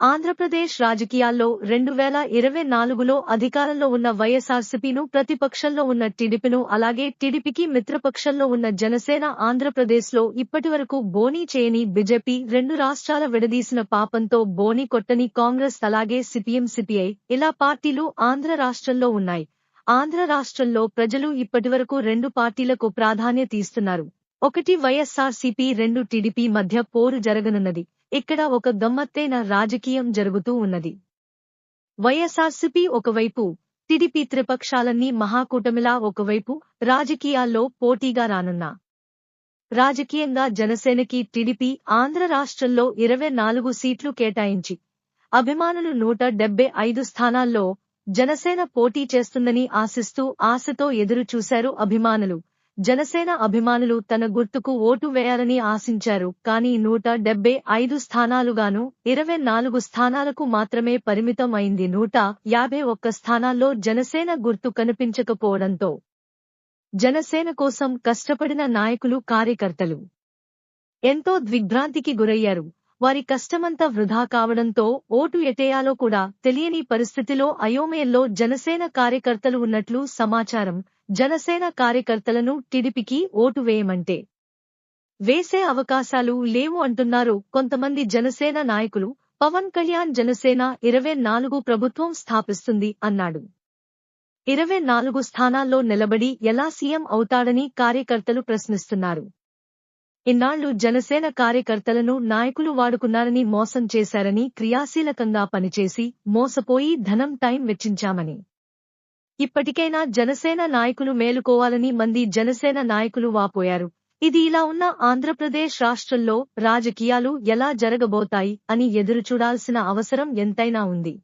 ఆంధ్రప్రదేశ్ రాజకీయాల్లో రెండు వేల ఇరవై నాలుగులో అధికారంలో ఉన్న వైఎస్ఆర్సీపీను ప్రతిపక్షంలో ఉన్న టీడీపీను అలాగే టీడీపీకి మిత్రపక్షంలో ఉన్న జనసేన ఆంధ్రప్రదేశ్లో ఇప్పటివరకు బోనీ చేయని బీజేపీ రెండు రాష్ట్రాల విడదీసిన పాపంతో బోనీ కొట్టని కాంగ్రెస్ అలాగే సిపిఎం సిపిఐ ఇలా పార్టీలు ఆంధ్ర రాష్ట్రంలో ఉన్నాయి. ఆంధ్ర రాష్ట్రంలో ప్రజలు ఇప్పటివరకు రెండు పార్టీలకు ప్రాధాన్యత ఇస్తున్నారు. ఒకటి వైఎస్ఆర్సీపీ రెండు టీడీపీ మధ్య పోరు జరగనున్నది. ఇక్కడ ఒక గమ్మత్తైన రాజకీయం జరుగుతూ ఉన్నది. వైఎస్ఆర్సిపి ఒకవైపు టిడిపి త్రిపక్షాలన్నీ మహాకూటమిలా ఒకవైపు రాజకీయాల్లో పోటీగా రానున్న రాజకీయంగా జనసేనకి టిడిపి ఆంధ్ర రాష్ట్రంలో ఇరవై నాలుగు సీట్లు కేటాయించి అభిమానులు నూట డెబ్బై ఐదు స్థానాల్లో జనసేన పోటీ చేస్తుందని ఆశిస్తూ ఆశతో ఎదురుచూశారు అభిమానులు. జనసేన అభిమానులు తన గుర్తుకు ఓటు వేయాలని ఆశించారు. కానీ నూట డెబ్బై ఐదు స్థానాలుగాను ఇరవై నాలుగు స్థానాలకు మాత్రమే పరిమితం అయింది నూట యాభై ఒక్క స్థానాల్లో జనసేన గుర్తు కనిపించకపోవడంతో జనసేన కోసం కష్టపడిన నాయకులు కార్యకర్తలు ఎంతో దిగ్భ్రాంతికి గురయ్యారు. వారి కష్టమంతా వృధా కావడంతో ఓటు ఎటేయాలో కూడా తెలియని పరిస్థితిలో అయోమయంలో జనసేన కార్యకర్తలు ఉన్నట్లు సమాచారం. జనసేన కార్యకర్తలను టిడిపికి ఓటు వేయమంటే వేసే అవకాశాలు లేవు అంటున్నారు కొంతమంది జనసేన నాయకులు. పవన్ కళ్యాణ్ జనసేన ఇరవై నాలుగు ప్రభుత్వం స్థాపిస్తుంది అన్నాడు. ఇరవై నాలుగు స్థానాల్లో నిలబడి ఎలా సీఎం అవుతాడని కార్యకర్తలు ప్రశ్నిస్తున్నారు. ఇన్నాళ్ళు జనసేన కార్యకర్తలను నాయకులు వాడుకున్నారని మోసం చేశారని క్రియాశీలకంగా పనిచేసి మోసపోయి ధనం టైం వెచ్చించామని. ఇప్పటికైనా జనసేన నాయకులు మేలుకోవాలని మంది జనసేన నాయకులు వాపోయారు. ఇది ఇలా ఉన్న ఆంధ్రప్రదేశ్ రాష్ట్రంలో రాజకీయాలు ఎలా జరగబోతాయి అని ఎదురుచూడాల్సిన అవసరం ఎంతైనా ఉంది.